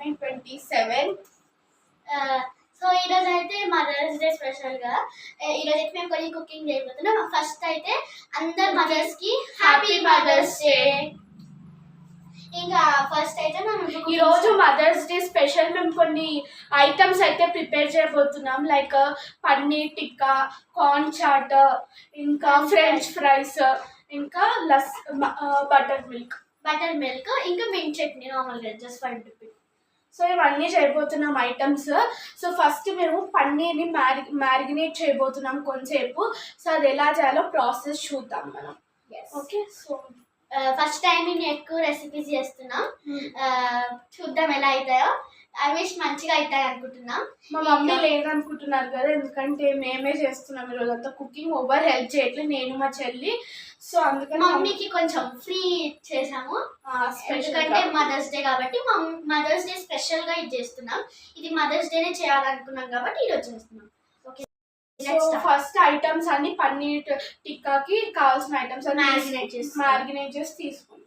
May twenty seven so ఈరోజు అయితే mothers day స్పెషల్గా ఈరోజు అయితే మేము కొన్ని కుకింగ్ చేయబోతున్నాం. ఫస్ట్ అయితే అందరు మదర్స్కి హ్యాపీ మదర్స్ డే ఇంకా ఫస్ట్ అయితే మనం ఈ రోజు మదర్స్ డే స్పెషల్ మేము కొన్ని ఐటమ్స్ అయితే ప్రిపేర్ చేయబోతున్నాం. లైక్ పన్నీర్ టిక్కా కార్న్ చాట్ ఇంకా ఫ్రెంచ్ ఫ్రైస్ ఇంకా లస్ బటర్ మిల్క్ బటర్ మిల్క్ ఇంకా మింట్ చట్నీ నార్మల్గా జస్ట్ ఫైవ్ రూపీ సో ఇవన్నీ చేయబోతున్నాం ఐటమ్స్ సో ఫస్ట్ మేము పన్నీర్ని మ్యారి మ్యారినేట్ చేయబోతున్నాం కొంచెంసేపు సో అది ఎలా చేయాలో ప్రాసెస్ చూద్దాం మనం. ఓకే సో ఫస్ట్ టైం నేను ఎక్కువ రెసిపీస్ చేస్తున్నా. ఆ, చూద్దాం ఎలా అవుతాయో. ఐ విష్ మంచిగా అవుతాయి అనుకుంటున్నా. మా మమ్మీ లేదనుకుంటున్నారు కదా ఎందుకంటే మేమే చేస్తున్నాం ఈ రోజంతా కుకింగ్ ఓవర్ హెల్ప్ చేయట్లేదు నేను మా చెల్లి. సో అందుకని మమ్మీకి కొంచెం ఫ్రీ చేసాము ఎందుకంటే మదర్స్ డే కాబట్టి మదర్స్ డే స్పెషల్గా ఇది చేస్తున్నాం. ఇది మదర్స్ డేనే చేయాలనుకున్నాం కాబట్టి ఈరోజు చేస్తున్నాం. ఫస్ట్ ఐటమ్స్ అన్ని పన్నీర్ టిక్కాకి కావాల్సిన ఐటమ్స్ అన్ని Marinate చేసి. మ్యారినేట్ చేసి తీసుకున్నాం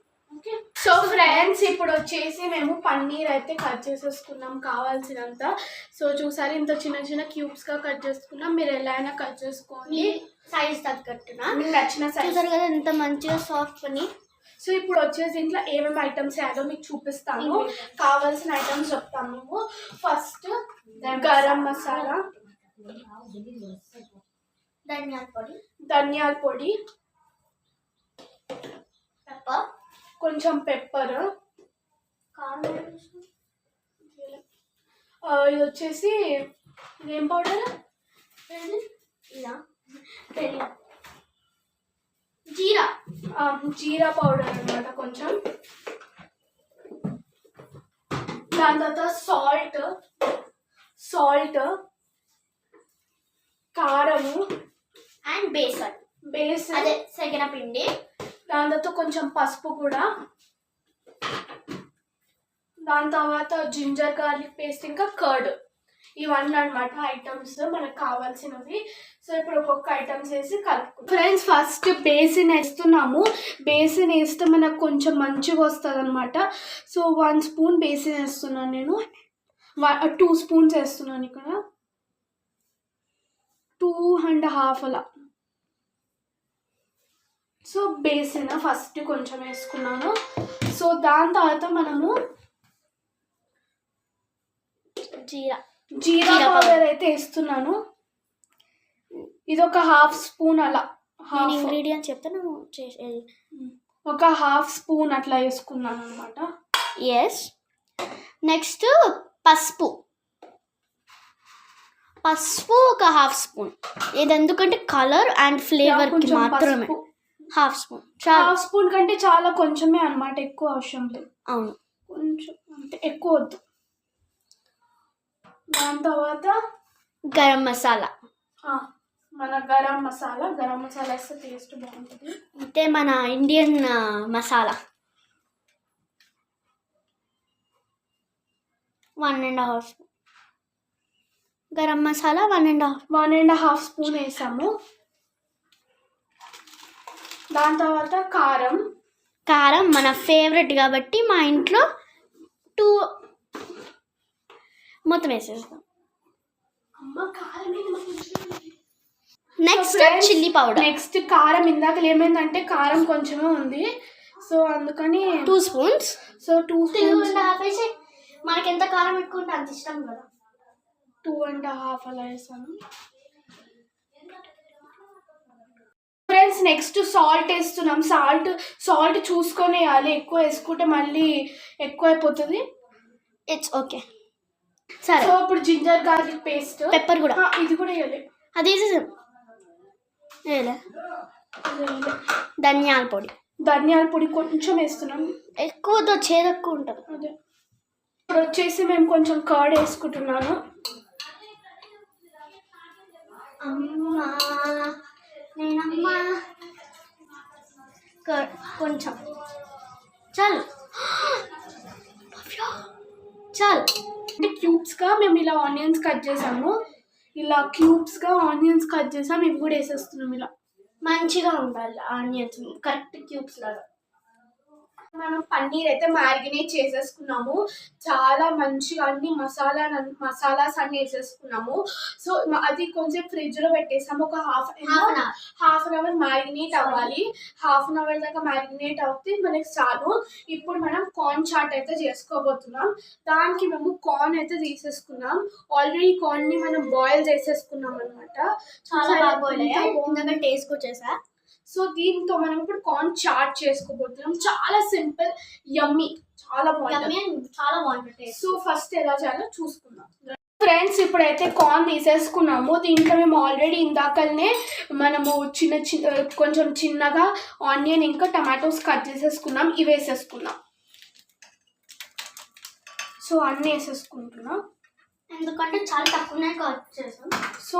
సో ఫ్రెండ్స్ ఇప్పుడు వచ్చేసి మేము పన్నీర్ అయితే కట్ చేసేసుకున్నాం కావాల్సినంత. సో చూసారు ఇంత చిన్న చిన్న క్యూబ్స్గా కట్ చేసుకున్నాం. మీరు ఎలా అయినా కట్ చేసుకోండి. సైజ్ తగ్గట్టున? మీకు నచ్చిన సైజ్ చూసారు కదా ఎంత మంచిగా సాఫ్ట్ పని. సో ఇప్పుడు వచ్చేసి ఇంట్లో ఏమేమి ఐటమ్స్ వేయాలో మీకు చూపిస్తాను. కావాల్సిన ఐటమ్స్ చెప్తాను. మేము ఫస్ట్ గరం మసాలా. ధనియాల పొడి. ధనియాల పొడి. పెప్పర్ కొంచెం పెప్పర్ ఇది వచ్చేసి ఏం పౌడర్ ఇలా జీరా. జీరా పౌడర్ అన్నమాట కొంచెం. దాని తర్వాత సాల్ట్ సాల్ట్ కారము. అండ్ బేసన్. బేస్ అదే సెగన పిండి దాని తర్వాత కొంచెం పసుపు కూడా. దాని తర్వాత జింజర్ గార్లిక్ పేస్ట్ ఇంకా కర్డ్. ఇవన్నీ అనమాట ఐటమ్స్ మనకు కావాల్సినవి. సో ఇప్పుడు ఒక్కొక్క ఐటమ్స్ వేసి కలుపుకుంటాం ఫ్రెండ్స్ ఫస్ట్ బేసిన్ వేస్తున్నాము. బేసిన్ వేస్తే మనకు కొంచెం మంచిగా వస్తుంది అనమాట సో వన్ స్పూన్ బేసిన్ వేస్తున్నాను నేను. టూ స్పూన్స్ వేస్తున్నాను ఇక్కడ. టూ అండ్ హాఫ్ అలా. సో బేసిన్ ఫస్ట్ కొంచెం వేసుకున్నాను. సో దాని తర్వాత మనము జీరా. జీరా పౌడర్ అయితే వేస్తున్నాను. ఇది ఒక హాఫ్ స్పూన్ అలా. హాఫ్ ఇంగ్రీడియంట్స్ చెప్తే నువ్వు చేసేది ఒక హాఫ్ స్పూన్ అట్లా వేసుకున్నాను అనమాట ఎస్ నెక్స్ట్ పసుపు. పసుపు ఒక హాఫ్ స్పూన్. ఇది ఎందుకంటే కలర్ అండ్ ఫ్లేవర్కి మాత్రమే. హాఫ్ స్పూన్ హాఫ్ స్పూన్ కంటే చాలా కొంచెమే అనమాట ఎక్కువ అవసరం లేదు. అవును. కొంచెం అంటే ఎక్కువ వద్దు. దాని తర్వాత గరం మసాలా. మన గరం మసాలా గరం మసాలా వేస్తే టేస్ట్ బాగుంటుంది. అంటే మన Indian masala. One and half spoon garam masala one and half one and half spoon వేసాము. దాని తర్వాత కారం. కారం మన ఫేవరెట్ కాబట్టి మా ఇంట్లో టూ మొత్తం వేసేస్తాం. నెక్స్ట్ చిల్లీ పౌడర్ నెక్స్ట్ కారం ఇందాక ఏమైందంటే కారం కొంచెమే ఉంది. సో అందుకని two spoons so two spoons మనకి ఎంత కారం ఎక్కువ ఉంటే అంత ఇష్టం కదా. టూ అండ్ హాఫ్ అలా వేసాను ఫ్రెండ్స్ నెక్స్ట్ సాల్ట్ వేస్తున్నాం. సాల్ట్ సాల్ట్ చూసుకొని వేయాలి ఎక్కువ వేసుకుంటే మళ్ళీ ఎక్కువ అయిపోతుంది ఇట్స్ ఓకే సరే. సో ఇప్పుడు జింజర్ గార్లిక్ పేస్ట్ పెప్పర్ కూడా. ఇది కూడా వేయాలి. అది వేసేసాం ధనియాల పొడి. ధనియాల పొడి కొంచెం వేస్తున్నాం. ఎక్కువతో చేదు ఎక్కువ ఉంటుంది. అదే. ఇప్పుడు వచ్చేసి మేము కొంచెం కర్డ్ వేసుకుంటున్నాను. అమ్మా. నేనమ్మా. క- కొంచెం. చాలు. చాలు. అంటే క్యూబ్స్గా మేము ఇలా ఆనియన్స్ కట్ చేసాము. ఇలా క్యూబ్స్గా ఆనియన్స్ కట్ చేసాము. ఇవి కూడా వేసేస్తున్నాం ఇలా. మంచిగా ఉండాలి ఆనియన్స్. కరెక్ట్ క్యూబ్స్ లాగా. మనం పన్నీర్ అయితే మ్యారినేట్ చేసేసుకున్నాము. చాలా మంచిగా అన్ని మసాలా మసాలాస్ అన్ని వేసేసుకున్నాము. సో అది కొంచెం ఫ్రిడ్జ్లో పెట్టేసాము. ఒక half half an hour. Half an hour marinate అవ్వాలి. హాఫ్ అన్ అవర్ దాకా మ్యారినేట్ అవుతే మనకి చాలు. ఇప్పుడు మనం కార్న్ చాట్ అయితే చేసుకోబోతున్నాం. దానికి మేము కార్న్ అయితే తీసేసుకున్నాం. ఆల్రెడీ కార్న్ని మనం బాయిల్ చేసేసుకున్నాం అనమాట చాలా బాగా బాయిల్ అయ్యాయి. టేస్ట్ కూడా చేసా. సో దీంతో మనం ఇప్పుడు కార్న్ చాట్ చేసుకోబోతున్నాం. చాలా సింపుల్ యమ్మీ చాలా బాగుంటుంది చాలా బాగుంటుంది సో ఫస్ట్ ఎలా చేయాలో చూసుకుందాం. ఫ్రెండ్స్ ఇప్పుడైతే కార్న్ తీసేసుకున్నాము. దీంట్లో మేము ఆల్రెడీ ఇందాకనే మనము చిన్న చిన్న కొంచెం చిన్నగా ఆనియన్ ఇంకా టమాటోస్ కట్ చేసేసుకున్నాం. ఇవి వేసేసుకున్నాం సో అన్నీ వేసేసుకుంటున్నాం. ఎందుకంటే చాలా తక్కువనే కట్ చేసాం. సో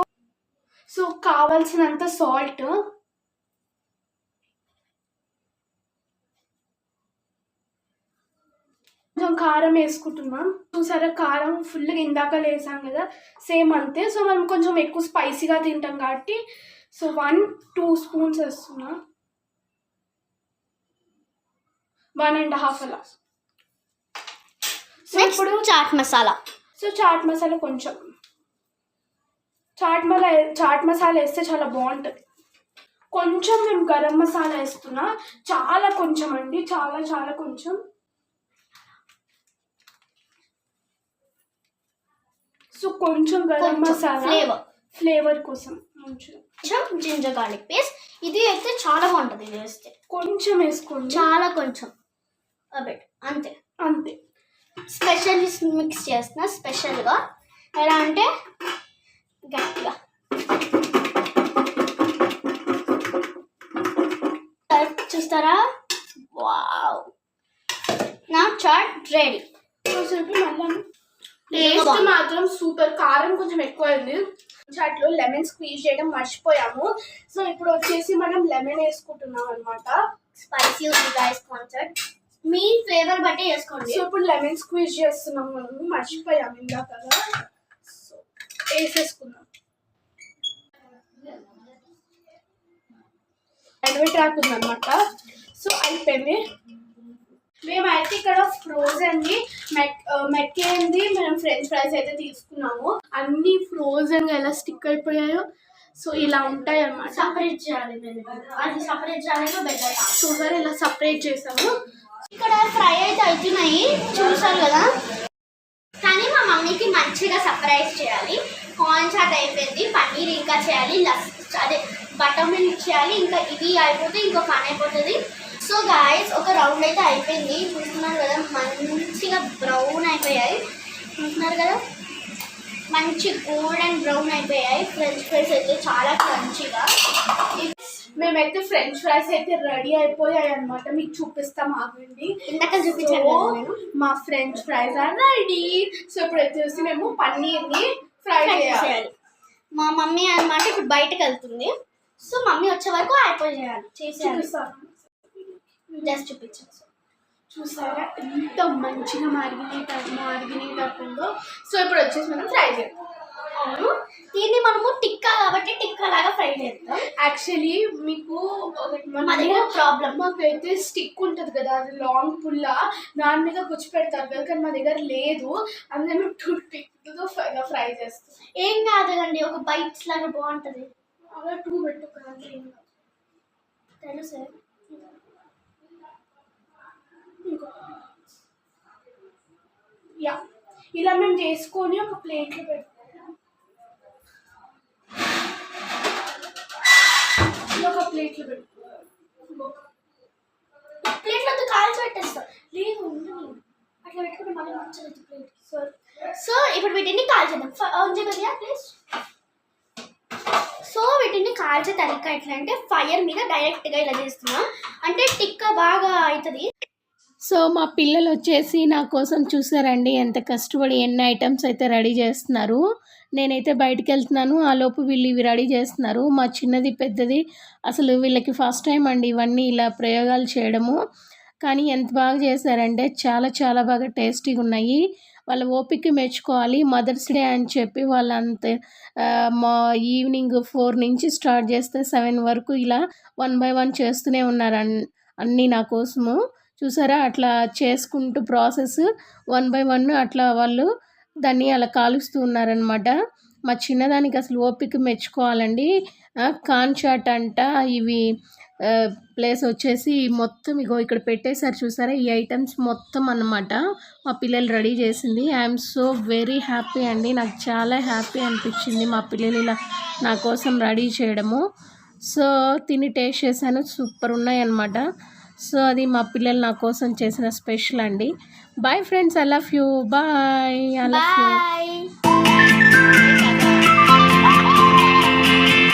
సో కావాల్సినంత సాల్ట్ కొంచెం కారం వేసుకుంటున్నాం. చూసారా కారం ఫుల్గా ఇందాక వేసాం కదా సేమ్ అంతే. సో మనం కొంచెం ఎక్కువ స్పైసీగా తింటాం కాబట్టి సో వన్ టూ స్పూన్స్ వేస్తున్నా. వన్ అండ్ హాఫ్ అలా. సో ఇప్పుడు చాట్ మసాలా సో చాట్ మసాలా కొంచెం. చాట్ మసాలా చాట్ మసాలా వేస్తే చాలా బాగుంటుంది. కొంచెం మేము గరం మసాలా వేస్తున్నా. చాలా కొంచెం అండి. చాలా చాలా కొంచెం. సో కొంచెం గరం మసాలా ఫ్లేవర్. ఫ్లేవర్ కోసం కొంచెం జింజర్ గార్లిక్ పేస్ట్. ఇది అయితే చాలా బాగుంటుంది ఇది వేస్తే. కొంచెం వేసుకోండి. చాలా కొంచెం. అబెట్ అంతే. అంతే. స్పెషల్ మిక్స్ చేస్తున్నా స్పెషల్గా. ఎలా అంటే గట్టిగా. చూస్తారా? వావ్. నా చాట్ రెడీ. కొంచెంసేపు మళ్ళీ టేస్ట్. మాత్రం సూపర్ కారం కొంచెం ఎక్కువైంది. చాట్లో లెమన్ స్క్వీజ్ చేయడం మర్చిపోయాము. సో ఇప్పుడు వచ్చేసి మనం లెమన్ వేసుకుంటున్నాం అనమాట స్పైసీ ఉంది గైస్ కాన్సెప్ట్ మీ ఫ్లేవర్ బట్టి వేసుకోండి. సో ఇప్పుడు లెమన్ స్క్వీజ్ చేస్తున్నాం మనము మర్చిపోయాము ఇందాక. సో వేసేసుకుందాం. రైల్వే ట్రాక్ ఉందన్నమాట. సో అయిపోయింది. మేమైతే ఇక్కడ ఫ్రోజన్ ది మెక్ మెక్కేంది మనం ఫ్రెంచ్ ఫ్రైస్ అయితే తీసుకున్నాము. అన్ని ఫ్రోజన్గా ఎలా స్టిక్ అయిపోయాయో సో ఇలా ఉంటాయి అన్నమాట సపరేట్ చేయాలి. అది సపరేట్ చేయాలి బెటర్ షుగర్ ఇలా సపరేట్ చేసాము ఇక్కడ ఫ్రై అయితే అవుతున్నాయి. చూసారు కదా? కానీ మా మమ్మీకి మంచిగా సర్ప్రైజ్ చేయాలి. కార్న్ చాట్ అయిపోయింది. పన్నీర్ ఇంకా చేయాలి. లస్ అదే బటర్ మిల్క్ చేయాలి. ఇంకా ఇది అయిపోతే ఇంకో పని అయిపోతుంది. సో గాయస్ ఒక రౌండ్ అయితే అయిపోయింది. చూస్తున్నారు కదా మంచిగా బ్రౌన్ అయిపోయాయి. చూస్తున్నారు కదా? మంచి గోల్డ్ అండ్ బ్రౌన్ అయిపోయాయి. ఫ్రెంచ్ ఫ్రైస్ అయితే చాలా క్రంచిగా మేమైతే ఫ్రెంచ్ ఫ్రైస్ అయితే రెడీ అయిపోయాయి అనమాట మీకు చూపిస్తాం ఆగండి. ఇందాక చూపించాను నేను. మా French fries are ready so ఇప్పుడు వచ్చేసి మేము పన్నీర్ని ఫ్రై చేయాలి. మా మమ్మీ అన్నమాట ఇప్పుడు బయటకు వెళ్తుంది. సో మమ్మీ వచ్చే వరకు అయిపోయాలి చేసేయాలి చూపిస్తాను. జస్ట్ చూపించాను. చూసారా? ఎంత మంచిగా మారిగినేట్ మారిగినేట్ అవుతుందో సో ఇప్పుడు వచ్చేసి మనం ఫ్రై చేద్దాం. అవును. దీన్ని మనము టిక్కా కాబట్టి టిక్కా లాగా ఫ్రై చేస్తాం యాక్చువల్లీ మీకు ఒకటి మా దగ్గర ప్రాబ్లం మాకైతే స్టిక్ ఉంటుంది కదా అది లాంగ్ పుల్ల. దాని మీద కూర్చి పెడతారు కదా కానీ మా దగ్గర లేదు. అందుకే మేము టూ టిక్తో ఫ్రై చేస్తాం. ఏం కాదండి ఒక బైట్స్ లాగా బాగుంటది. అలా టూ పెట్టు కదా ఏం కాదు. తెలుసు ఇంకో యా. ఇలా మేము చేసుకొని ఒక ప్లేట్లో పెట్టుకుంటాం. ఒక ప్లేట్లో పెట్టుకుంటాం. ప్లేట్లో కాల్చి పెట్టేస్తాం. లేదు ఉండని అట్లా పెట్టుకుంటే మళ్ళీ మంచిది ప్లేట్. సో సో ఇప్పుడు వీటిని కాల్చేద్దాం ఆన్ చేయగలిగా ప్లీజ్ సో వీటిని కాల్చే తరిక ఎట్లా అంటే ఫైర్ మీద డైరెక్ట్గా ఇలా చేస్తున్నాం. అంటే టిక్క బాగా అవుతుంది. సో మా పిల్లలు వచ్చేసి నా కోసం చూసారండి ఎంత కష్టపడి ఎన్ని ఐటమ్స్ అయితే రెడీ చేస్తున్నారు. నేనైతే బయటికి వెళ్తున్నాను ఆ లోపు వీళ్ళు ఇవి రెడీ చేస్తున్నారు. మా చిన్నది పెద్దది అసలు వీళ్ళకి ఫస్ట్ టైం అండి ఇవన్నీ ఇలా ప్రయోగాలు చేయడము. కానీ ఎంత బాగా చేశారంటే చాలా చాలా బాగా టేస్టీగా ఉన్నాయి. వాళ్ళ ఓపిక మెచ్చుకోవాలి. మదర్స్ డే అని చెప్పి వాళ్ళంత మా ఈవినింగ్ ఫోర్ నుంచి స్టార్ట్ చేస్తే సెవెన్ వరకు ఇలా వన్ బై వన్ చేస్తూనే ఉన్నారు అన్- అన్నీ నా కోసము. చూసారా? అట్లా చేసుకుంటూ ప్రాసెస్ వన్ బై వన్ అట్లా వాళ్ళు దాన్ని అలా కాలుస్తూ ఉన్నారనమాట మా చిన్నదానికి అసలు ఓపిక మెచ్చుకోవాలండి. కాన్ చాట్ అంట ఇవి ప్లేస్ వచ్చేసి మొత్తం ఇగో ఇక్కడ పెట్టేశారు చూసారా? ఈ ఐటమ్స్ మొత్తం అన్నమాట మా పిల్లలు రెడీ చేసింది. ఐఎమ్ సో వెరీ హ్యాపీ అండి. నాకు చాలా హ్యాపీ అనిపించింది మా పిల్లలు ఇలా నా కోసం రెడీ చేయడము. సో తిని టేస్ట్ చేశాను. సూపర్ ఉన్నాయి అన్నమాట సో అది మా పిల్లలు నా కోసం చేసిన స్పెషల్ అండి. Bye friends I love you bye I love you